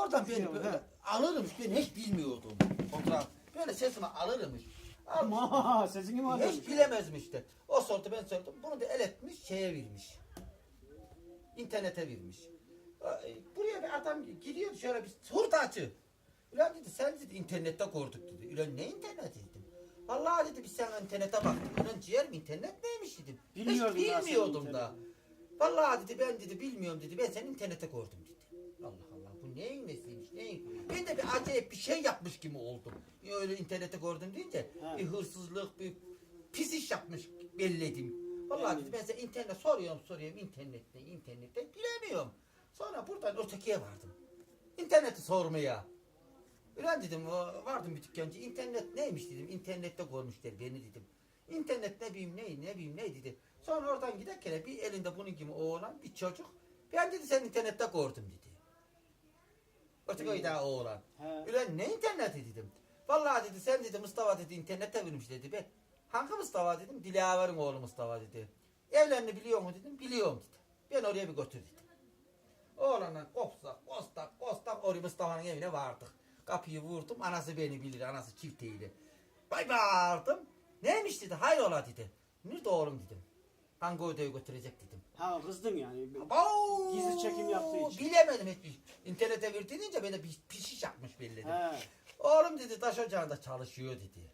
Oradan beni böyle alırmış. Ben hiç bilmiyordum. Fotoğraf. Böyle sesimi alırmış. Almış. Ama sesini mi Hiç alıyorsun? bilemezmişti. O sordu ben sordum. Bunu da el etmiş şeye vermiş. İnternete vermiş. Buraya bir adam giriyor şöyle bir hurdacı. Ulan dedi sen dedi internette gördük dedi. Ulan ne interneti dedim. Vallahi dedi biz sen internete baktık. Ulan ciğerim internet neymiş dedim. Bilmiyordun Hiç daha bilmiyordum da. interneti. Vallahi dedi ben dedi bilmiyorum dedi. Ben seni internete gördüm dedi. Bu neyin nesiymiş neyin? Ben de bir acayip bir şey yapmış gibi oldum. Öyle internete gördüm deyince Ha. bir hırsızlık bir pis iş yapmış belledim. Vallahi Yani. ben sana internet soruyorum soruyorum internette internette bilemiyorum. Sonra buradan ötekiye vardım. İnterneti sormaya. Ulan dedim vardım bir dükkancı internet neymiş dedim internette görmüşler beni dedim. İnternet ne bileyim ne ne bileyim ne dedi. Sonra oradan giderken bir elinde bunun gibi oğlan bir çocuk. Ben dedi sen internette gördüm dedi. Öteki daha oğlan. He. Ulan ne interneti dedim. Vallahi dedi sen dedi Mustafa dedi internette vermiş dedi. Ben hangi Mustafa dedim. Dilaver'in oğlu Mustafa dedi. Evlerini biliyor mu dedim. Biliyorum dedi. Ben oraya bir götür dedim. Oğlanla kopsak kostak kostak oraya Mustafa'nın evine vardık. Kapıyı vurdum. Anası beni bilir. Anası çifteydi. Bay bağırdım. Neymiş dedi. Hayrola dedi. Nerede oğlum dedim. Hangi odaya götürecek dedim. Ha kızdın yani. Abo! Gizli çekim yaptığı için. Bilemedim hiçbir. İnternete verdiğince beni bir pişiş yapmış belli. He. Oğlum dedi taş ocağında çalışıyor dedi.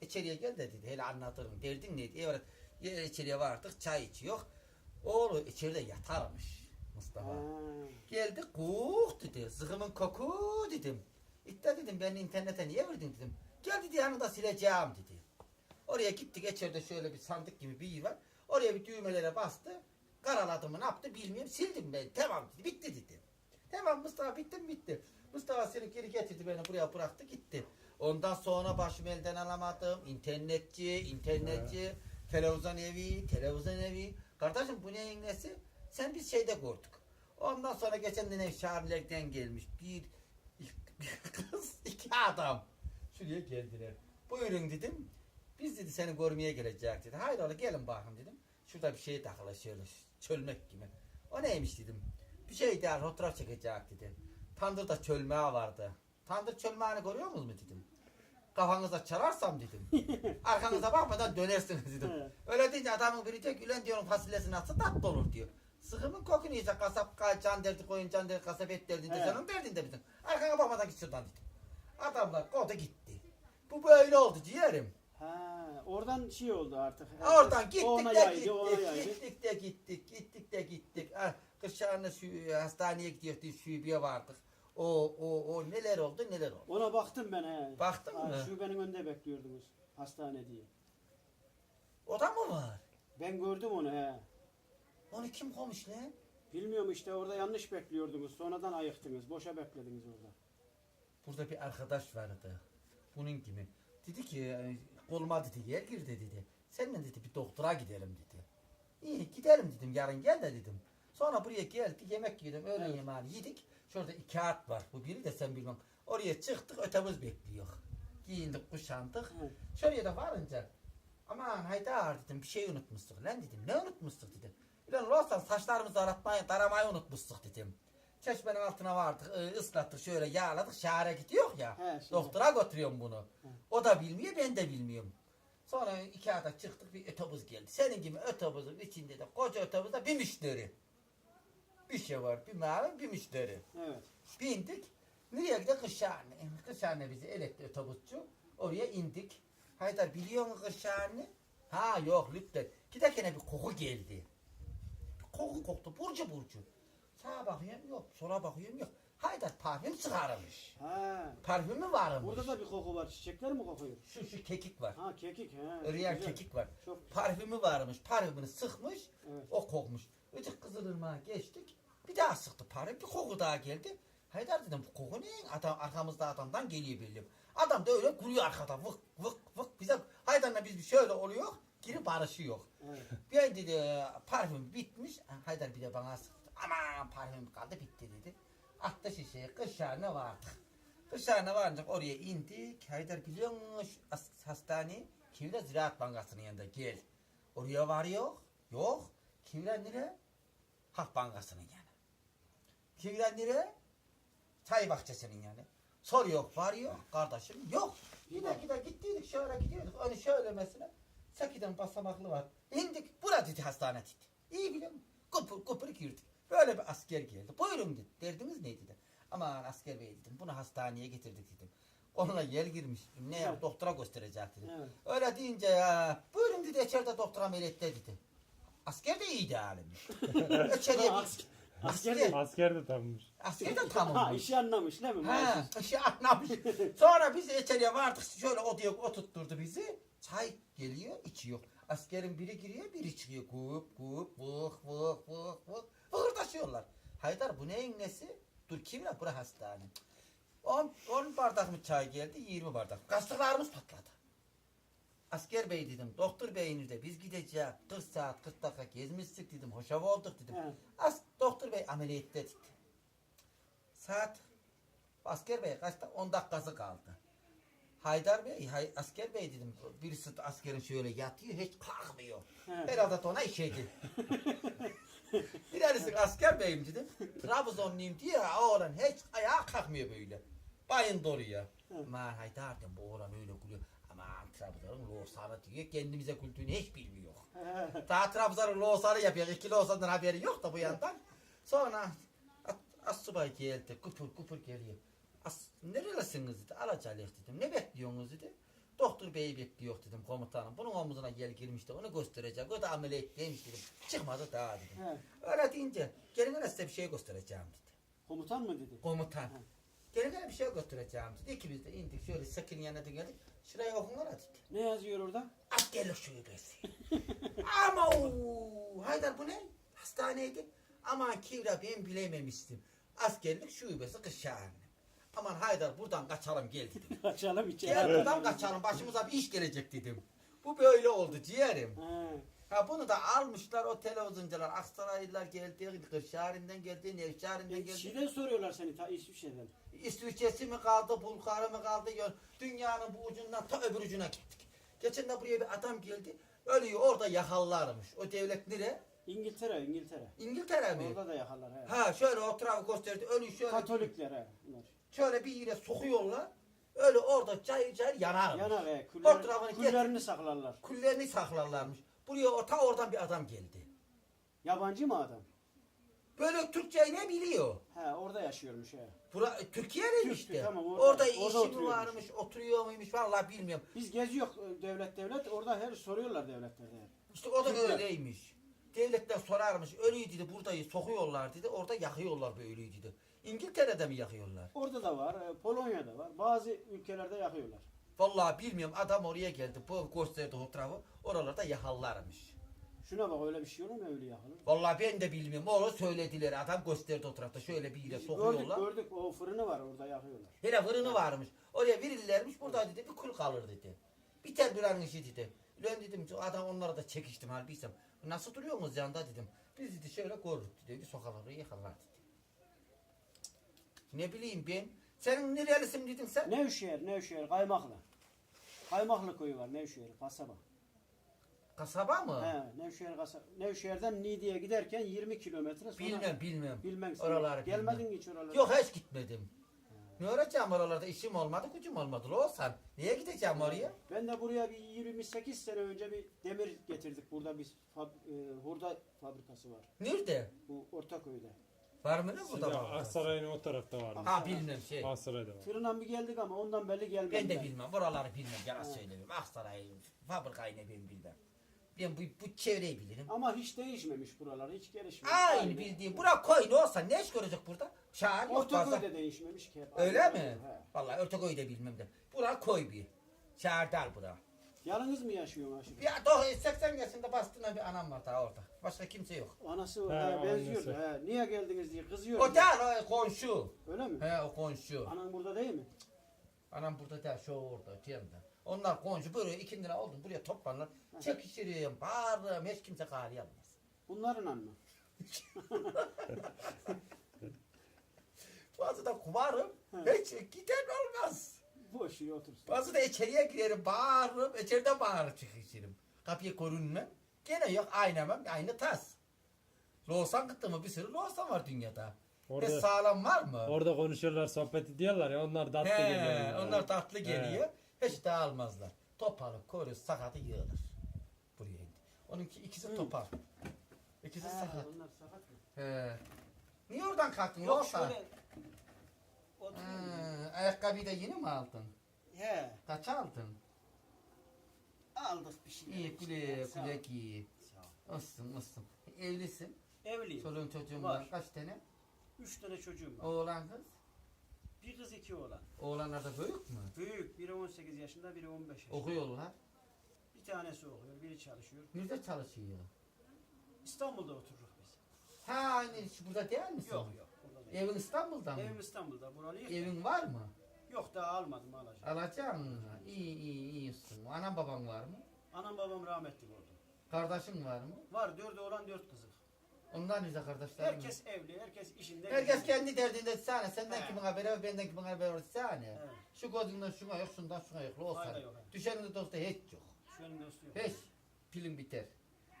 İçeriye gel de dedi hele anlatırım. Derdin neydi? Evet ya içeriye vardık çay içiyor. Oğlu içeride yatarmış Mustafa. Geldi kuk dedi. Zıgımın koku dedim. İtta dedim ben internete niye verdin dedim. Gel dedi yanında sileceğim dedi. Oraya gittik içeride şöyle bir sandık gibi bir yer var. Oraya bir düğmelere bastı. Karaladı mı ne yaptı bilmiyorum. Sildim ben. Tamam dedi. Bitti dedi. Tamam Mustafa bitti mi bitti. Mustafa seni geri getirdi beni buraya bıraktı gitti. Ondan sonra başımı elden alamadım. İnternetçi, internetçi, televizyon evi, televizyon evi. Kardeşim bu neyin nesi? Sen biz şeyde gördük. Ondan sonra geçen dönem Şabiler'den gelmiş bir, bir kız, iki adam. Şuraya geldiler. Buyurun dedim. Biz dedi seni görmeye gelecek dedi. Hayır ola gelin bakın dedim. Şurada bir şey takılı şöyle çölmek gibi. O neymiş dedim. Bir şey der fotoğraf çekecek dedi. Tandırda çölmeği vardı. Tandır çölmeğini görüyor musunuz dedim. Kafanıza çararsam dedim. Arkanıza bakmadan dönersiniz dedim. Öyle deyince adamın biri diyor ki ulan diyorum fasulyesi nasıl tatlı olur diyor. Sıkımın kokunu yiyecek kasap ka- can derdi koyun can derdi kasap et derdinde Evet. onun derdinde misin? Arkana bakmadan git şuradan dedim. Adamlar kodu gitti. Bu böyle oldu ciğerim. Ha. Oradan şey oldu artık. Oradan gittik ona de yaydı, o ona gittik, yaydı. gittik de gittik, gittik de gittik. Ah, Kırşehir'e şu hastaneye gidiyorduk, şubeye vardık. O, o, o neler oldu neler oldu. Ona baktım ben he. Baktın Ha, mı? Şubenin önünde bekliyordunuz. Hastane diye. O da mı var? Ben gördüm onu he. Onu kim koymuş lan? Bilmiyorum işte orada yanlış bekliyordunuz. Sonradan ayıktınız. Boşa beklediniz orada. Burada bir arkadaş vardı. Bunun gibi. Dedi ki e, koluma dedi gel gir de dedi. Seninle dedi bir doktora gidelim dedi. İyi gidelim dedim yarın gel de dedim. Sonra buraya geldik yemek yedim öğlen Evet. yemeğini yedik. Şurada iki kağıt var. Bu biri de sen bilmem. Oraya çıktık ötemiz bekliyor. Giyindik kuşandık. Evet. Şuraya da varınca aman Haydar dedim bir şey unutmuştuk lan dedim. Ne unutmuştuk dedim. Ulan olsan saçlarımızı aratmayı, taramayı unutmuştuk dedim. Çeşmenin altına vardık, ı, ıslattık şöyle yağladık, şehre gidiyor ya. He, şimdi. Doktora götürüyorum bunu. O da bilmiyor, ben de bilmiyorum. Sonra iki ada çıktık bir otobüs geldi. Senin gibi otobüsün içinde de koca otobüste bir müşteri. Bir şey var, bir mavi, bir müşteri. Evet. Bindik. Nereye gidiyor? Kırşehir'e. Kırşehir'e bizi eletti otobüsçü. Oraya indik. Haydar biliyor musun Kırşehir'i? Ha yok lütfen. Giderken bir koku geldi. Bir koku koktu. Burcu burcu. Sağa bakıyorum yok. Sola bakıyorum yok. Haydar parfüm çıkarmış. Ha. Parfümü varmış. Burada da bir koku var. Çiçekler mi kokuyor? Şu şu kekik var. Ha kekik. He. Riyal güzel. kekik var. Çok Parfümü varmış. Parfümünü sıkmış. Evet. O kokmuş. Öcük Kızılırmak'a geçtik. Bir daha sıktı parfüm. Bir koku daha geldi. Haydar dedim bu koku ne? Adam, arkamızda adamdan geliyor belli. Adam da öyle kuruyor arkada. Vık vık vık. Bize Haydar'la biz şöyle oluyor. Geri barışıyor. Evet. Bir ay dedi parfüm bitmiş. Haydar bir de bana sıktı. Aman parfüm kaldı bitti dedi. Attı şişeyi kışlarına vardık. Kışlarına varınca oraya indik. Haydar biliyor musun şu has- hastane? Kivre Ziraat Bankası'nın yanında gel. Oraya varıyor. Yok. Kivre nere? Halk Bankası'nın yanı. Kivre nere? Çay bahçesinin yani. Sor yok, var yok, kardeşim yok. Gider gider gittiydik şöyle gidiyorduk. Onu şöyle mesela. Sekiden basamaklı var. İndik. Burada dedi hastane dedi. İyi biliyor musun? Kupur kupur girdik. Böyle bir asker geldi. Buyurun dedi. Derdiniz neydi dedi. Aman asker bey dedim. Bunu hastaneye getirdik dedim. Onunla yel girmiş. Ne yap Evet. doktora gösterecek dedim. Evet. Öyle deyince ya. Buyurun dedi içeride doktor ameliyatta dedi. Asker de iyiydi halim. İçeriye bir... Asker- asker de- Asker de tanımış. Asker de Ha tamammış. işi anlamış değil mi? Ha, işi anlamış. Sonra biz içeriye vardık. Şöyle odaya oturtturdu bizi. Çay geliyor, içiyor. Askerin biri giriyor, biri çıkıyor. Kup kup vık vık vık vık. Vıkırdaşıyorlar. Haydar bu neyin nesi? Dur kim ya? Bura hastane. 10 10 bardak mı çay geldi? 20 bardak. Kastıklarımız patladı. Asker bey dedim, doktor beyinizde biz gideceğiz. 40 saat 40 dakika gezmiştik dedim. Hoşaf olduk dedim. Evet. As doktor bey ameliyatta dedi. Saat asker bey kaçta? 10 dakikası kaldı. Haydar Bey, hay, asker bey dedim. Birisi de askerin şöyle yatıyor, hiç kalkmıyor. Evet. Herhalde de ona işedi. Birisi asker beyim dedim. Trabzonluyum diye oğlan hiç ayağa kalkmıyor böyle. Bayın. Evet. Aman Haydar dedim bu oğlan öyle gülüyor. Aman Trabzon'un loğusanı diyor. Kendimize kültürünü hiç bilmiyor. Daha Trabzon'un loğusanı yapıyor. İki loğusandan haberi yok da bu yandan. Sonra as- Assubay geldi. Kupur kupur geliyor. As, nerelisiniz dedi. Alacalıyız dedim. Ne bekliyorsunuz dedi. Doktor beyi bekliyor dedim komutanım. Bunun omuzuna gel girmişti. Onu gösterecek. O da ameliyattaymış dedim. Çıkmadı daha dedim. Evet. Öyle deyince gelin hele size bir şey göstereceğim dedi. Komutan mı dedi? Komutan. Evet. Gelin hele bir şey göstereceğim dedi. İkimiz de indik şöyle sakin yanına da geldik. Şuraya okun hele dedi. Ne yazıyor orada? Askerlik şubesi. Ama ooo, Haydar bu ne? Hastaneydi. Aman Kivra ben bilememiştim. Askerlik şubesi Kışhane. Aman Haydar buradan kaçalım gel dedim. Açalım içeri. Gel buradan kaçalım başımıza bir iş gelecek dedim. Bu böyle oldu ciğerim. He. Ha bunu da almışlar o televizyoncular. Aksaraylılar geldi, Kırşehir'inden geldi, Nevşehir'inden E, geldi. Şeyden soruyorlar seni ta İsviçre'den. İsviçre'si mi kaldı, Bulgarı mı kaldı? Ya, Dünyanın bu ucundan ta öbür ucuna gittik. Geçen de buraya bir adam geldi. Ölüyor orada yakallarmış. O devlet nere? İngiltere, İngiltere. İngiltere mi? Orada da yakarlar he. Ha şöyle o tarafı gösterdi. Ölüyü şöyle, Katolikler he. Bunlar. Şöyle bir yere sokuyorlar. Öyle orada cayır cayır yanarmış. Yanar he. Küller, tarafını küllerini saklarlar. Küllerini saklarlarmış. Buraya orta oradan bir adam geldi. Yabancı mı adam? Böyle Türkçeyi ne biliyor? He orada yaşıyormuş he. Bura, Türkiye'de Türk, işte. tamam, orada, orada- işi orada mi oturuyormuş. varmış, oturuyor muymuş vallahi bilmiyorum. Biz geziyor e, devlet devlet orada her soruyorlar devletlerde. İşte o da Türkler. öyleymiş. Devletten sorarmış. Ölüyü dedi buradayı sokuyorlar dedi. Orada yakıyorlar bu ölüyü dedi. İngiltere'de mi yakıyorlar? Orada da var, e, Polonya'da var. Bazı ülkelerde yakıyorlar. Vallahi bilmiyorum. Adam oraya geldi. Bu gösterdi o tarafı. Oralarda yakarlarmış. Şuna bak öyle bir şey olur mu öyle yakılır? Vallahi ben de bilmiyorum. Onu söylediler. Adam gösterdi o tarafta. Şöyle bir yere Biz gördük sokuyorlar. gördük o fırını var orada yakıyorlar. Hele fırını varmış. Oraya verirlermiş. Burada dedi bir kul kalır dedi. Biter bir an işi dedi. Ben dedim adam onlara da çekiştim halbuysam. Nasıl duruyorsunuz yanında dedim. Biz dedi şöyle koruduk dedi. Sokaları yakarlar dedi. Ne bileyim ben. Senin nerelisin dedin sen? Nevşehir, Nevşehir, Kaymaklı. Kaymaklı köyü var Nevşehir, kasaba. Kasaba mı? He, Nevşehir kasaba. Nevşehir'den Niğde'ye giderken 20 kilometre sonra. Bilmem bilmem. Bilmem. Oraları Gelmedin bilmem. hiç oralara? Yok hiç gitmedim. Ne olacağım oralarda işim olmadı gücüm olmadı. Olsan niye gideceğim oraya? Ben de buraya bir 28 sene önce bir demir getirdik. Burada bir fab, e, hurda fabrikası var. Nerede? Bu Ortaköy'de. Var mı ne burada var? Aksaray'ın o tarafta var. Ha bilmem şey. Aksaray'da var. Fırından bir geldik ama ondan belli gelmedi. Ben de bilmem. Buraları bilmem. Yalan söylemiyorum. Aksaray, fabrikayı ne ben bilmem. Ben bu, bu çevreyi bilirim. Ama hiç değişmemiş buralar. Hiç gelişmemiş. Aynı bildiğim. Bura koy ne olsa ne iş görecek burada? Şahar yok fazla. Ortaköy'de değişmemiş ki. hep Öyle aynı. mi? He. Vallahi Ortaköy'ü de bilmem de. Bura koy bir. Şahar değil bura. Yalnız mı yaşıyorsun aşırı? Ya doğru 80 yaşında bastığında bir anam var daha orada. Başka kimse yok. Anası He, he, benziyor. annesi. He, niye geldiniz diye kızıyor. O değil o komşu. Öyle mi? He o komşu. Anan burada değil mi? Anam burada değil şu orada Cem'de. Onlar komşu böyle iki lira oldu buraya toplanırlar. Çekişirim, bağırırım hiç kimse kâli almaz. Bunların anı. Bazı da kumarım. Hiç giden olmaz. Boş yere otursun. Bazı da içeriye girerim bağırırım. içeride bağırıp çıkışırım. Kapıya korunmam. Gene yok aynamam aynı tas. Loğusan kıttı mı bir sürü loğusan var dünyada. Ve Orada sağlam var mı? orada konuşuyorlar, sohbet ediyorlar ya onlar tatlı He, geliyor. onlar tatlı geliyor. Hiç dağılmazlar. Topalı, koru, sakatı yığılır. Buraya indi. Onunki ikisi Hı. topal. İkisi Ha, sakat. Onlar sakat mı? He. Niye oradan kalktın? Yok Yoksa. şöyle. Oturuyor. Hı, ayakkabıyı da yeni mi aldın? He. Kaç aldın? Aldık bir şey. İyi Sağ ol. güle giy. Sağ ol. Olsun olsun. Evlisin. Evliyim. Çoluğun çocuğun var. Var. Kaç tane? Üç tane çocuğum var. Oğlan kız. Bir kız iki oğlan. Oğlanlar da büyük mü? Büyük. Biri 18 yaşında, biri 15 yaşında. Okuyorlar. Bir tanesi okuyor, biri çalışıyor. Nerede çalışıyor? İstanbul'da otururuz biz. Ha aynı şu burada değil misin? Yok yok. Burada değil. Evin İstanbul'da mı? Evim İstanbul'da. Buralıyız. Evin var mı? Yok daha almadım alacağım. Alacaksın. İyi iyi iyisin. Anan baban var mı? Anam babam rahmetli oldu. Kardeşin var mı? Var dört oğlan dört kızı. Onlar nerede kardeşler? Herkes evli, herkes işinde. Herkes kendi derdinde sana. Senden He. kimin haberi var, benden kimin haberi var sana. He. Şu gözünden şuna yok, şundan şuna yok. Olsa. Fayda yok, he. Düşenin de dostu hiç yok. Şu an dostu yok. Hiç. Pilin biter.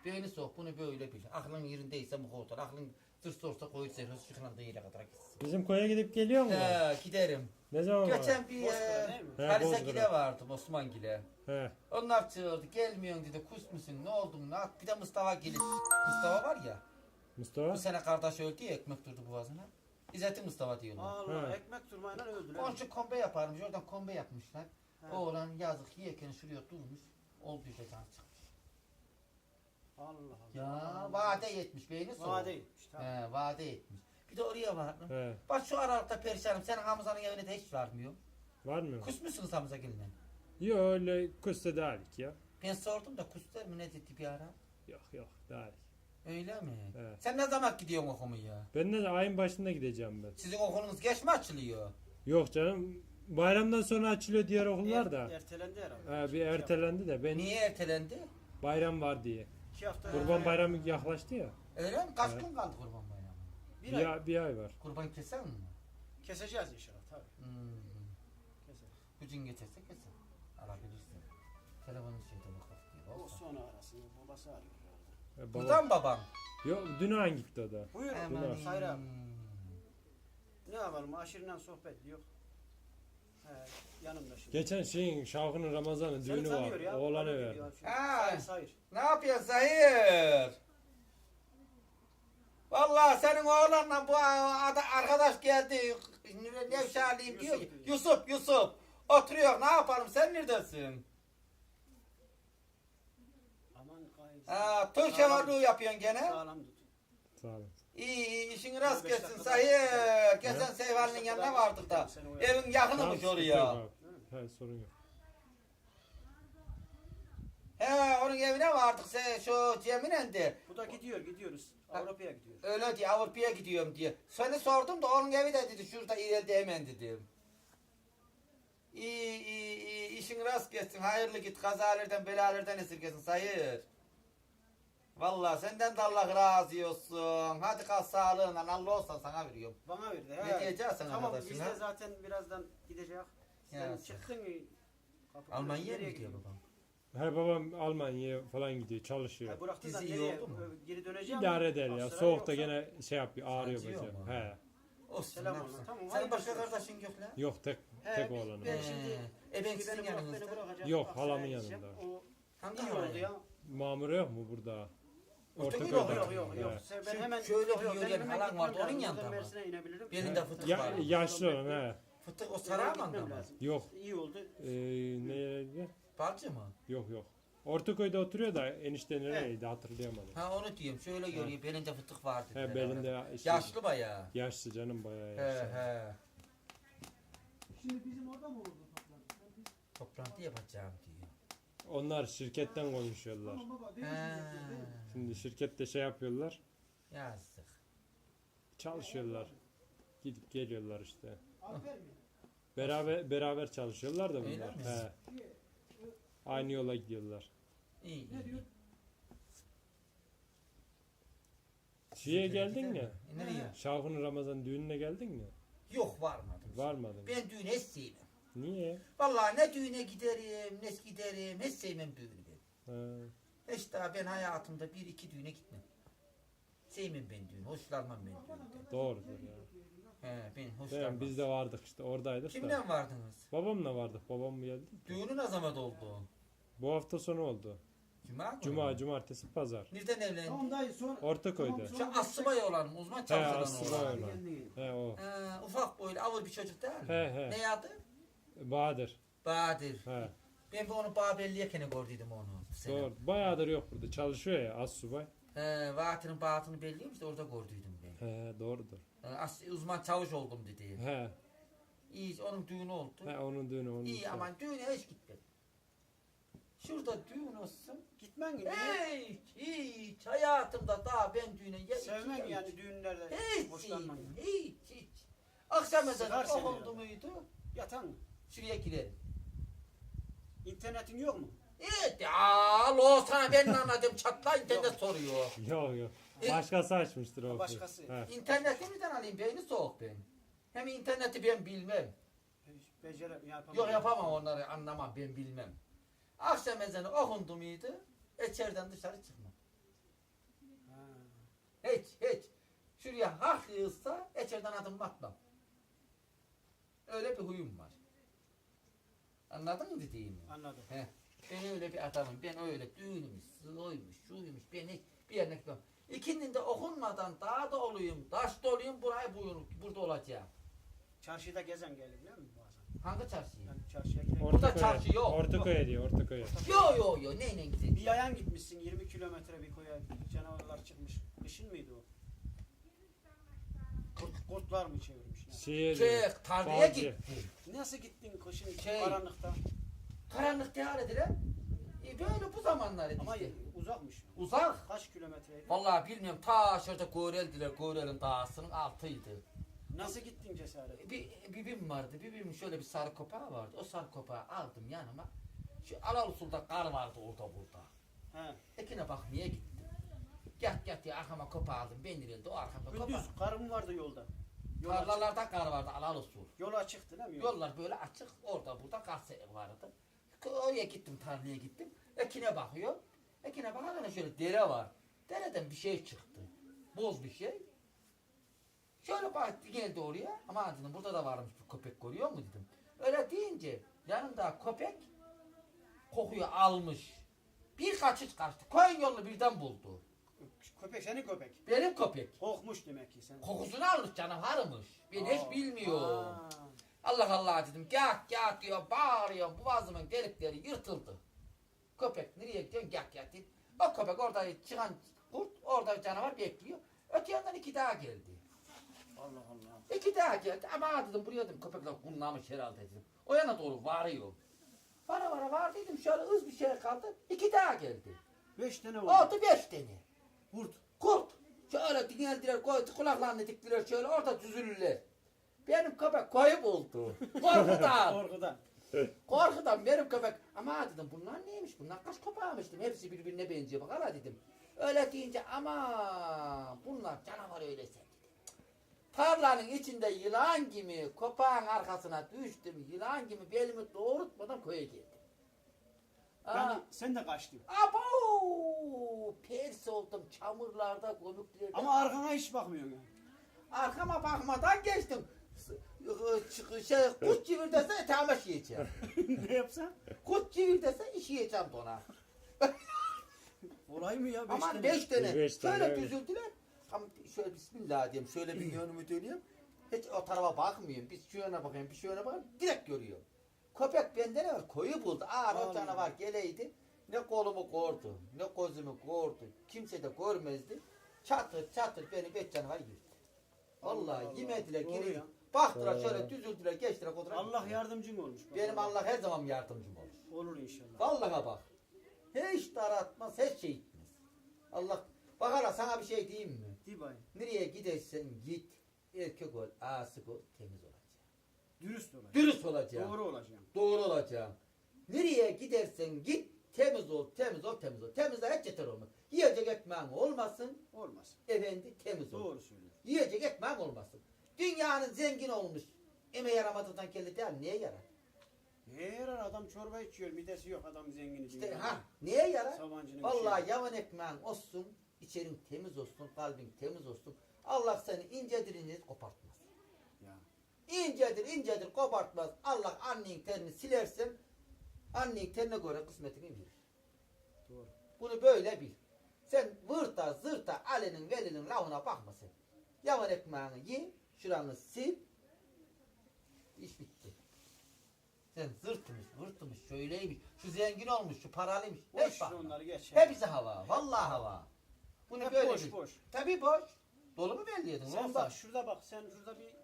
Beyni sok, bunu böyle bil. Aklın yerindeyse bu otur. Aklın zır sorsa koy servis çıkılan yere kadar gitsin. Bizim koya gidip geliyor mu? He, giderim. Ne zaman var? Geçen bir Bozkır'a e, değil mi? He, Harise Bozkır'a. Osman Gile. He. Onlar çağırdı, gelmiyorsun dedi, kus musun, ne oldun, ne yap- Bir de Mustafa Gili. Mustafa var ya, Mustafa? bu sene kardeş öldü ya, ekmek durdu boğazına. İzzettin Mustafa diyorlar. Allah ekmek turmayla öldüler. Komşu kombe yaparmış, oradan kombe yapmışlar. He. Oğlan yazık yiyeken şuraya durmuş, oldu işte can çıkmış. Allah Allah. Ya vade yetmiş, beyni soğuk. Vade etmiş. Tamam. He, vade yetmiş. Bir de oraya vardım. He. Bak şu aralıkta perişanım, senin Hamza'nın evine de hiç varmıyor. Var mı? Kusmuşsunuz Hamza Gil'le. Yok öyle kusta değilik ya. Ben sordum da kuslar mı ne dedi bir ara. Yok yok değilik. Öyle mi? Evet. Sen ne zaman gidiyorsun okumaya? Ben de ayın başında gideceğim ben. Sizin okulunuz geç mi açılıyor? Yok canım. Bayramdan sonra açılıyor diğer okullar Er- da. Ertelendi herhalde. He, bir ertelendi de ben Niye ertelendi? bayram var diye. İki hafta. Kurban bayramı yaklaştı ya. Öyle mi? Kaç Evet. gün kaldı kurban bayramı? Bir Bir, ay. ay, bir ay var. Kurban keser mi? Keseceğiz inşallah tabii. Hmm. Keseriz. Gücün geçerse keser. Alabilirsin. Telefonun şeyde bakalım. O sonra arasında babası arıyor baba- Buradan babam. Yok dün an gitti o da. Buyur. Hayır abi. Ne yapalım aşırıdan sohbet yok. He, yanımda şimdi. Geçen şeyin Şavkı'nın Ramazan'ı Seni düğünü var. ya, Oğlanı bana verdi. geliyor şimdi. Ha. Sayır sayır. Ne yapıyorsun Zahir? Vallahi senin oğlanla bu ada- arkadaş geldi. Nevşehirliyim diyor. Yusuf. Yusuf, Yusuf. Oturuyor. Ne yapalım? Sen neredesin? Aman gayet. Ha, toy şevarlığı yapıyorsun gene. Sağlam tut. Sağ olun. İyi, iyi işin rast Beş gelsin dakikada- Zahir. Geçen Seyval'in yanına vardık da. Evin yakınmış Tamam, sıkıntı oraya. yok abi. He sorun yok. He, onun evine vardık. Se, şu Cemile de. Bu da gidiyor gidiyoruz. Avrupa'ya gidiyor. Öyle diye Avrupa'ya gidiyorum diye. Seni sordum da onun evi de dedi şurada ileride hemen dedim. İyi iyi iyi işin rast gelsin hayırlı git kazalardan belalardan esirgesin sayır. Vallahi senden de Allah razı olsun. Hadi kal sağlığına Allah olsa sana veriyorum. Bana verdi. Ne he. diyeceksin sana Tamam arkadaşın, biz ha? de zaten birazdan gideceğiz. Sen Ya, çıktın mı? Kapı- Almanya'ya mı nereye gidiyor babam? He babam Almanya'ya falan gidiyor çalışıyor. Ha, bıraktın da Dizi iyi nereye? oldu mu? Ö, Geri döneceğim. İdare mi? eder ya. Soğukta gene şey yapıyor ağrıyor bacağı. mu? He. Olsun Selam ne yapsın? tamam, Senin başka kardeşin yok lan? Yok tek He, tek oğlanım. Ben He. şimdi E ben sizin yanınızda. Yok, halamın yanında. O Hangi iyi oldu ya. Mamure yok mu burada? Ortaköy'de Yok yok yok. yok. He. Sen- Ben hemen şöyle yok, bir halan gitmem vardı, onun yanında mı? Mersin'e inebilirim. Belinde fıtık Ya, var. yaşlı olan he. Fıtık o Saraman'da mı? Yok. İyi oldu. Ee, nerede? Balcı mı? Yok yok. Ortaköy'de oturuyor da enişte nereydi hatırlayamadım. Ha onu diyorum. Şöyle görüyor. Belinde fıtık var dediler. He belinde işte, Yaşlı bayağı. yaşlı canım bayağı He yaşlı. he. Şimdi bizim orada mı oldu toplantı? Toplantı yapacağım diyor. Onlar şirketten konuşuyorlar. He. Şimdi şirkette şey yapıyorlar. Yazık. Çalışıyorlar. Gidip geliyorlar işte. Beraber beraber çalışıyorlar da Öyle bunlar. mi? He. Aynı yola gidiyorlar. İyi iyi. geldin mi? E, Nereye? Şahın Ramazan düğününe geldin mi? Yok varmadım. Varmadın. Ben düğün hiç sevmem. Niye? Vallahi ne düğüne giderim, ne giderim, hiç sevmem düğünü ben. Ha, Hiç daha ben hayatımda bir iki düğüne gitmem. Sevmem ben düğünü, hoşlanmam ben düğünden. doğrudur ya. He ben He, hoşlanmam. biz de vardık işte oradaydık da. Kimle vardınız? Babamla vardık. Babam mı geldi? Düğünü ne zaman oldu? Bu hafta sonu oldu. Cuma günü Cuma, cumartesi, pazar. Nereden evlendi? Tamam dayı son. Ortaköy'de. Şu Aslıbay olan uzman He, çalışan olan. He o. He, ufak boylu avul bir çocuk değil mi? He he. Ne adı? Bahadır. Bahadır. He. Ben bir onu Babelliyken gördüydüm onu. bu sene. Doğru. Bayağıdır yok burada. Çalışıyor ya az subay. He, Bahatır'ın bahatını belliyorum işte orada gördüydüm ben. He doğrudur. He, as- uzman çavuş oldum dedi. He. İyi onun düğünü oldu. He onun düğünü onun. İyi şey. aman düğüne hiç gitmedim. Şurada düğün olsun. Gitmen gibi. Hiç, hiç. Hayatımda daha ben düğüne ya Sevmen iki- yani düğünlerde. Hiç, Hoşlanman. hiç, hiç, hiç. Akşam Sıkar ezanı seni okundu ya. muydu? Yatan mı? Şuraya girelim. İnternetin yok mu? Evet ya lo sana ben anladım çatla internet soruyor. Yok yok. E- Başkası açmıştır o. Başkası. He. İnterneti nereden alayım beyni soğuk ben. Hem interneti ben bilmem. Hiç Becere, yapamam. Yok yapamam onları anlamam ben bilmem. Akşam ezanı okundu muydu? İçeriden dışarı çıkmam. Ha. Hiç hiç. Şuraya hak yığılsa içeriden adım atmam. Öyle bir huyum var. Anladın mı dediğimi? Anladım. He. Ben öyle bir adamım. Ben öyle düğünümüş, sığıymış, şuymuş. Ben hiç bir yerine gitmem. İkinin de okunmadan daha da olayım, taş da olayım, buraya buyurun, burada olacağım. Çarşıda gezen gelir biliyor musun bazen? Hangi çarşıyı? Yani çarşıya giden. Orada Ortaköy'e- çarşı yok. Ortaköy'e diyor Ortaköy'e. Yo yo yo neyle gidecek? Bir yayan gitmişsin 20 kilometre bir koya canavarlar çıkmış. Kışın mıydı o? Kurt, kurtlar mı çevirmiş? Ne? Şehir. Çık, tarlaya gitti. Nasıl gittin kışın Şey- karanlıkta? Karanlık diyar edilen. E böyle bu zamanlar Ama işte. uzakmış. Uzak. Kaç kilometreydi? Vallahi bilmiyorum ta şurada Gorel'diler. Gorel'in dağısının altıydı. Nasıl gittin cesaret? Bir bibim vardı. Bibimin şöyle bir sarı kopağı vardı. O sarı kopağı aldım yanıma. Şu alal usulda kar vardı orada burada. He. Ekine bakmaya gittim. Gel gel diye arkama kopağı aldım. Ben dirildi o arkamda kopağı. Gündüz karım vardı yolda. Yol açık. Tarlalarda kar vardı alal usul. Yol açıktı değil mi? Yol. Yollar böyle açık. Orada burada kar se- vardı. Oraya gittim tarlaya gittim. Ekine bakıyor. Ekine bakarken şöyle dere var. Dereden bir şey çıktı. Boz bir şey. Şöyle baktı geldi oraya. Ama dedim burada da varmış bir köpek görüyor mu dedim. Öyle deyince yanında köpek kokuyu almış. Bir kaçış kaçtı. Koyun yolunu birden buldu. Köpek senin köpek. Benim köpek. Korkmuş demek ki sen. Kokusunu almış canavarmış. Ben hiç bilmiyorum. aa. Allah Allah dedim. Gak gak diyor bağırıyor. Boğazımın delikleri yırtıldı. Köpek nereye gidiyorsun gak gak diye. O köpek orada çıkan kurt orada canavar bekliyor. Öte yandan iki daha geldi. Allah Allah. İki daha geldi ama dedim buraya dedim köpekler kunlamış herhalde dedim. O yana doğru varıyor. Vara vara var dedim şöyle hız bir şey kaldı. İki daha geldi. Beş tane oldu. Oldu beş tane. Kurt. Kurt. Şöyle dingeldiler koydu kulaklarını diktiler şöyle orada düzülürler. Benim köpek koyup oldu. Korkudan. Korkudan. Korkudan benim köpek. Ama dedim bunlar neymiş bunlar kaç köpeğiymiş dedim. Hepsi birbirine benziyor bak hala dedim. Öyle deyince ama bunlar canavar öyleyse. Tarlanın içinde yılan gibi köpeğin arkasına düştüm. Yılan gibi belimi doğrultmadan köye geldim. Yani Aa, sen de kaçtın. abo! Pers oldum çamurlarda, gömüklerde. Ama arkana hiç bakmıyorsun yani. Arkama bakmadan geçtim. S- ıı, Şey, kuş civir dese etame yiyeceğim. ne yapsan? Kuş civir dese iş yiyeceğim ona. Olay mı ya? Beş Aman tane. beş tane. Beş tane, şöyle evet. düzüldüler. Ama şöyle bismillah diyeyim. Şöyle bir yönümü dönüyorum. Hiç o tarafa bakmıyorum. Bir şu yana bakayım, bir şu yana bakayım. Direkt görüyorum. Köpek bende ne var? Koyu buldu. Aa o canavar geleydi. Ne kolumu kordu, ne gözümü kordu. Kimse de görmezdi. Çatır çatır beni beş canavar yedi. Vallahi Allah. yemediler, Doğru ya. Baktılar Ee. şöyle düzüldüler, geçtiler, oturar. Allah yardımcın olmuş. bak. Benim Allah her zaman yardımcım olur. Olur inşallah. Vallahi bak. Hiç daratmaz, hiç şey etmez. Allah bak hala sana bir şey diyeyim mi? Di bay. Nereye gidersen git, erkek ol, asık ol, temiz olacaksın. Dürüst olacak. Dürüst olacaksın. Doğru olacağım. Doğru olacaksın. Nereye gidersen git, temiz ol, temiz ol, temiz ol. Temizle hiç yeter olmaz. Yiyecek ekmeğin olmasın, Olmaz. efendi temiz ol. Doğru söylüyorsun. Yiyecek ekmeğin olmasın. Dünyanın zengin olmuş. Eme yaramadığından kelli değil, niye yarar? Neye yarar adam çorba içiyor midesi yok adam zengini İşte ha, niye yarar? Sabancının Vallahi şeyi. yavan ekmeğin olsun, içerin temiz olsun, kalbin temiz olsun. Allah seni ince dilini kopartmaz. İncedir incedir kopartmaz. Allah annenin terini silersen annenin terine göre kısmetini verir. Doğru. Bunu böyle bil. Sen vırta zırta Ali'nin velinin lafına bakma sen. Yavan ekmeğini ye, şuranı sil. İş bitti. Sen zırtmış, vırtmış, şöyleymiş, şu zengin olmuş, şu paralıymış. Boş bakma. onları geç. Hepsi hava, vallahi hava. Bunu Hep böyle boş bil. boş. Tabii boş. Dolu mu belliyordun? Sen Olsa. bak şurada bak sen şurada bir ya-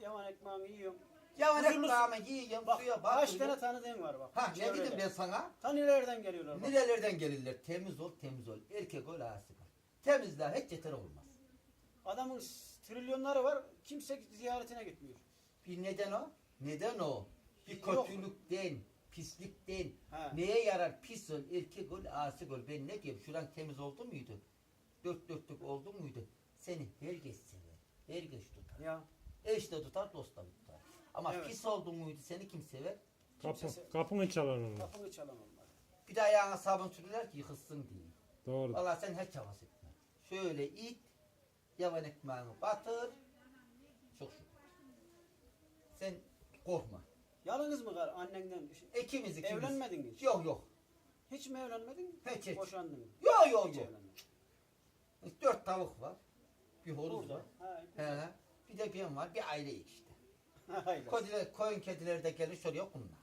yavan ekmeğini yiyorsun. Yavan huzurlu- ekmeğimi yiyorum, Bak suya kaç tane tanıdığın var bak. Ha ne Çevrede. dedim ben sana? Ta nerelerden geliyorlar bak. Nerelerden gelirler? Temiz ol, temiz ol. Erkek ol, asi ol. Temizler hiç yeter olmaz. Adamın s- trilyonları var kimse ziyaretine gitmiyor. Bir neden o? Neden o? Bir Yok. kötülükten, pislikten. Ha. Neye yarar? Pis ol, erkek ol, asi ol. Ben ne diyeyim? Şuran temiz oldu muydu? Dört dörtlük oldu muydu? Seni herkes sever. Herkes tutar. Ya Eş de tutar, dost da tutar. Ama Evet. pis oldun muydu seni kim sever? Kapı, Kimse- kapını çalan onlar. kapını çalan onlar. Bir de ayağına sabun sürüler ki yıkılsın diye. Doğru. Valla sen hiç havas etme. Şöyle it, yavan ekmeğini batır. Çok şükür. Sen korkma. Yalnız mı kal annenden? İkimiz ikimiz. Evlenmedin mi hiç? Yok yok. Hiç mi evlenmedin? Hiç, hiç. Boşandın mı? Yok yok Hiç yok. evlenmedin. Dört tavuk var. Bir Burada. var. Ha, He. Bir de ben var. Bir aileyiz işte. Kodiler, koyun kedileri de gelir soruyor bunlar.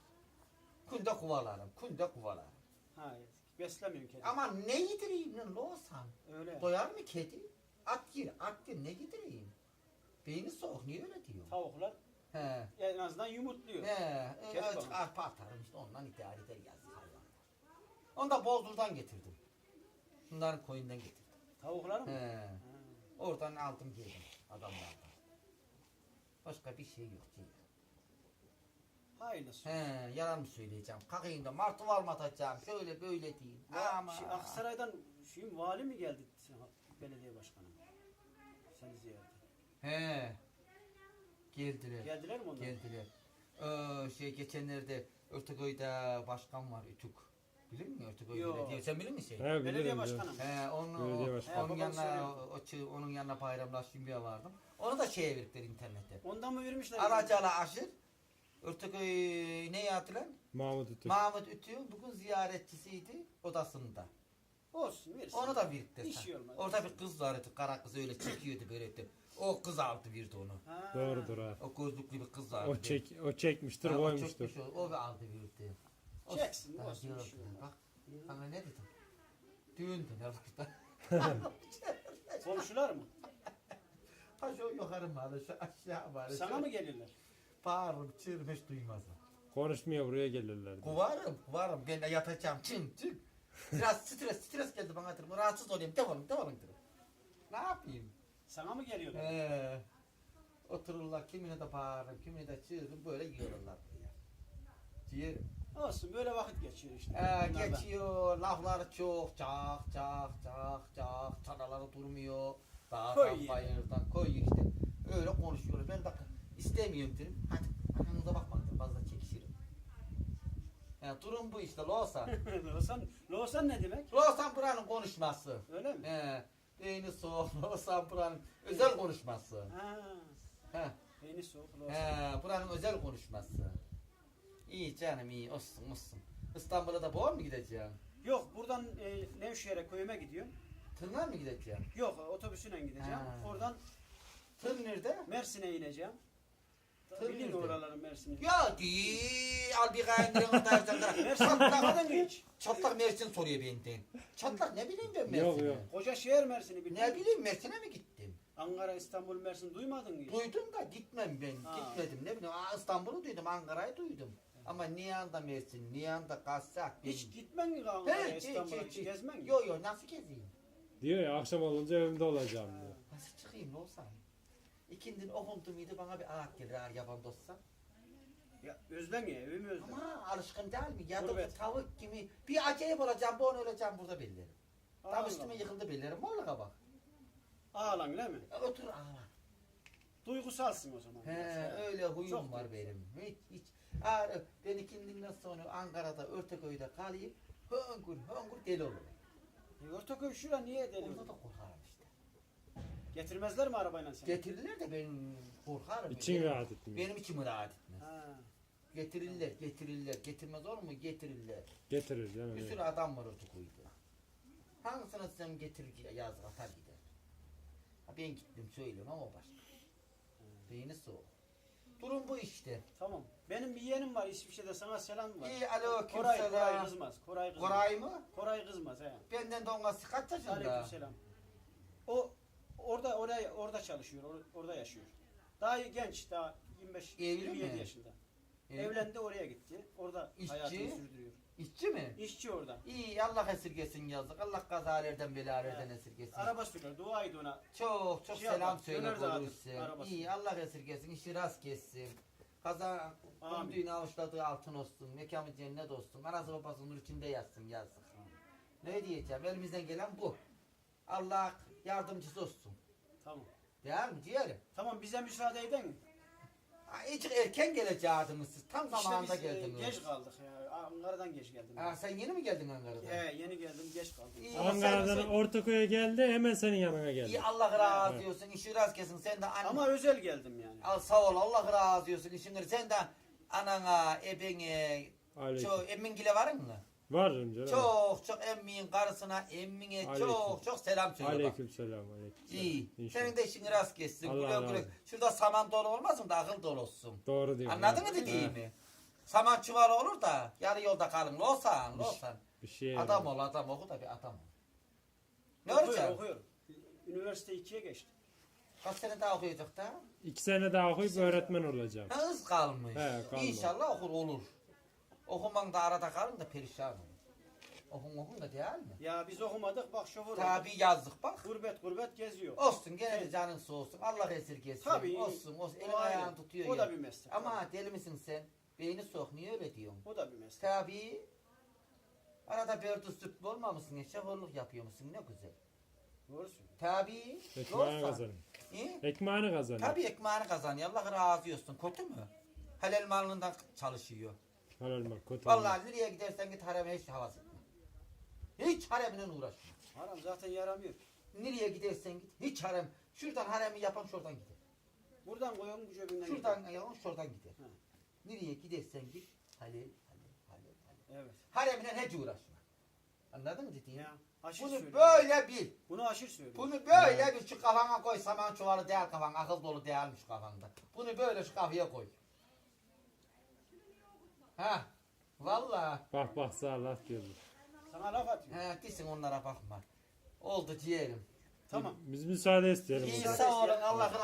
Kunde kuvalarım. Kunde kuvalarım. Hayır. Beslemiyorsun kedi. Ama ne yedireyim lan loğusan? Öyle. Doyar mı kedi? At yer, at yer ne yedireyim? Beyni soğuk niye öyle diyor? Tavuklar He. en azından yumurtluyor. He, Kedi evet, bakımı. arpa atarım işte ondan idare eder yazık hayvanlar. Onu da Bozdur'dan getirdim. Şunların koyundan getirdim. Tavuklar mı? He. Ha. Oradan aldım geldim adamlardan. Başka bir şey yok değil. Hayırlısı. He, yalan mı söyleyeceğim? Kalkayım da martı var mı atacağım? Şöyle böyle değil. Ya, Ama. şey, Aksaray'dan şu vali mi geldi belediye başkanı? Seni ziyarete. He. Geldiler. Geldiler mi onlar? Geldiler. Ee, şey geçenlerde Örtüköy'de başkan var Ütük. Bilir misin Örtüköy Yok. Belediye? Sen bilir misin? He Belediye bilirim. He, onun, Belediye o- başkanı. onun He, babam yanına söylüyor. o, çı- onun yanına bayramlaşmaya vardım. Onu da şeye verdiler internette. Ondan mı vermişler? Aracalı aşır. Örtüköy ne yatılan? Mahmut Ütü. Mahmut Ütü bugün ziyaretçisiydi odasında. Olsun versin. Onu da verdi. Bir şey olmaz. Orada bir kız vardı. Kara kız öyle çekiyordu böyle. de. O kız aldı verdi onu. Ha. Doğrudur ha. O gözlüklü bir kız vardı. O çek o çekmiştir, Ha, o koymuştur. çekmiş o, o bir aldı verdi. Çeksin, Ha, olsun, bir diyordu. şey olmaz. Bak sana ne dedim? Düğündü ne vakit? Komşular mı? Ha şu yukarı mı şu aşağı mı Sana mı gelirler? Bağırırım çığırım hiç duymazlar. Konuşmaya buraya gelirler. Kuvarım kuvarım ben de yatacağım çın çın. Biraz stres stres geldi bana dedim rahatsız olayım defolun defolun dedim. Ne yapayım? Sana mı geliyorlar? He. Otururlar kimine de bağırırım kimine de çığırırım böyle yiyorlar buraya. Ciğerim. Olsun böyle vakit geçiyor işte. Ee, Bunlarla. geçiyor, lafları çok, çak çak çak çak, çanaları durmuyor. Dağdan Koy bayırdan koyuyor işte. Öyle konuşuyorlar. Ben bak istemiyorum dedim. Hadi arkanıza bakmayın dedim. Fazla çekişirim. Yani durum bu işte Loğusan. Loğusan, Loğusan ne demek? Loğusan buranın konuşması. Öyle mi? He. Beyni soğuk Loğusan buranın özel konuşması. Ha. He. Beyni soğuk Loğusan. He. Buranın özel konuşması. İyi canım iyi olsun olsun. İstanbul'a da boğa mı gideceğim? Yok buradan e, Nevşehir'e köyüme gidiyorum. Tırnağa mı gideceğim? Yok otobüsüne gideceğim. Ha. Oradan Tır nerede? Mersin'e ineceğim. Tır Bilin nerede? oraların Mersin'i. Ya değil. Al bir kayndirin da Mersin Çatlak, mı hiç? çatlak Mersin soruyor benden. Çatlak ne bileyim ben Mersin'i. Yok, yok. Koca şehir Mersin'i bildin Ne bileyim Mersin'e mi gittim? Ankara, İstanbul, Mersin duymadın mı hiç? Duydum da gitmem ben. Ha. Gitmedim ne bileyim. Aa, İstanbul'u duydum, Ankara'yı duydum. Ama Nihan'da Mersin, Nihan'da Kassak. Hiç gitmen mi He, Ankara'ya, hiç, İstanbul'a hiç, hiç hiç. gezmen mi? Yo yo nasıl gezeyim? Diyor ya akşam olunca evimde olacağım diyor. Nasıl çıkayım ne olsam? İkindin okundu muydu bana bir ağaç gelir ağır yaban dostsa. Ya özlen ya, evimi özlen. Ama alışkın değil mi? Ya da Gurbet. tavuk gibi bir acayip olacağım, bu onu öleceğim burada bellerim. Tam Ağlan. üstüme yıkıldı bellerim. Vallahi bak. Ağlan değil mi? E, Otur ağla. Duygusalsın o zaman. He, öyle huyum Çok var duygusal. benim. Hiç hiç. Ağrı, ben ikindinden sonra Ankara'da Örteköy'de kalayım. Hıngır hıngır deli olurum. E, Ortaköy şura niye deli Orada da korkarım işte. Getirmezler mi arabayla seni? Getirirler de ben korkarım. İçin benim, rahat etmiyor. Benim içim rahat etmez. Ha. Getirirler, getirirler. Getirmez olur mu? Getirirler. Getirir değil mi? Bir sürü adam var kuyuda. Hangisini sen getirir yazık atar gider. Ha ben gittim söylüyorum ama o başka. Beyni soğuk. Durum bu işte. Tamam. Benim bir yeğenim var İsviçre'de sana selam var. İyi alo Koray, Koray kimseler. kızmaz. Koray kızmaz. Koray mı? Koray kızmaz he. Benden de ona kaç yaşında? Aleykümselam. O orada oraya orada çalışıyor. or- orada yaşıyor. Daha genç, daha 25 Evli 27 mi? yaşında. Evet. Evlendi oraya gitti. Orada İşçi? hayatını sürdürüyor. İşçi mi? İşçi orada. İyi Allah esirgesin yazık. Allah kazalardan belalardan esirgesin. Araba sürüyor. Dua et ona. Çok çok Şey selam yapar, söyle döner zaten olursun. arabası. İyi Allah esirgesin. işi rast kessin. Kaza Amin. umduğunu avuçladığı altın olsun. Mekanı cennet olsun. Anası babası nur içinde yatsın yazık. Ne diyeceğim? Elimizden gelen bu. Allah yardımcısı olsun. Tamam. Değil mi? Diyelim. Tamam bize müsaade edin? Ha, Hiç erken gelecektiniz siz. Tam zamanında işte biz e, geldiniz. geç kaldık ya. Ankara'dan geç geldim. Ha, sen yeni mi geldin Ankara'dan? He, yeni geldim geç kaldım. İyi, Ankara'dan sen- sen- Ortaköy'e geldi hemen senin yanına geldi. İyi Allah razı olsun. İşi rast kesin. Sen de anne. Ama özel geldim yani. Al sağ ol Allah razı olsun. İşin sen de anana, ebene, Aleyküm. çok emmingile varın mı? Var canım. Çok çok emmin karısına, emmine Aleyküm. çok çok selam söyle bak. Aleyküm selam. Aleyküm selam. İyi. İnşallah. Senin de işin rast kessin. Allah Güle razı güle. olsun. Şurada saman dolu olmasın da akıl dolu olsun. Doğru diyorsun. Anladın mı dediğimi? Saman çuvalı olur da yarı yolda kalın. Olsan, olsan. Bir şey Adam ol adam oku da bir adam ol. Ne Okuyor, olacak? okuyor. Üniversite 2'ye geçti. Kaç sene daha okuyacak da? İki sene daha okuyup öğretmen olacağım. Ha, hız kalmış. He, kalmış. İnşallah okur olur. Okuman da arada kalın da perişan olur. Okun okun da değil mi? Ya biz okumadık bak şoför olduk. Tabi yazdık bak. Gurbet gurbet geziyor. Olsun gene de canın soğusun. Allah esirgesin. Tabii. Olsun olsun. Elin ayağını tutuyor O ya. da bir meslek. Ama deli misin sen? Beyni soğuk. Niye öyle diyorsun? O da bir meslek. Tabi. Arada bir düz sütlü olmamışsın ya. Şoförlük yapıyor musun? Ne güzel. Doğru söylüyorsun. Tabi. Ekmeğini kazanıyor. İyi. Ekmeğini kazanıyor. Tabi ekmeğini kazanıyor. Allah razı olsun. Kötü mü? Helal malından çalışıyor. Helal bak. kötü. Vallahi nereye gidersen git hareme hiç havas etme. Hiç haremle uğraşma. Haram zaten yaramıyor. Nereye gidersen git. Hiç harem. Şuradan haremi yapan şuradan gider. Buradan koyalım bu cebinden. Şuradan yapan şuradan gider. He. Nereye gidersen git. Halil, halil, halil, halil. Evet. Haremle hiç uğraşma. Anladın mı dediğimi? Ya. Aşır Bunu söylüyor. böyle bil. Bunu aşır söylüyor. Bunu böyle bir şu kafana koy. Saman çuvalı değil kafan. Akıl dolu değilmiş kafanda. Bunu böyle şu kafaya koy. Ha. Vallahi. Bak bak sağ laf diyordu. Sana laf atıyor. He, desin onlara bakma. Oldu ciğerim. Tamam. Biz müsaade isteyelim. İyi sağ olun Allah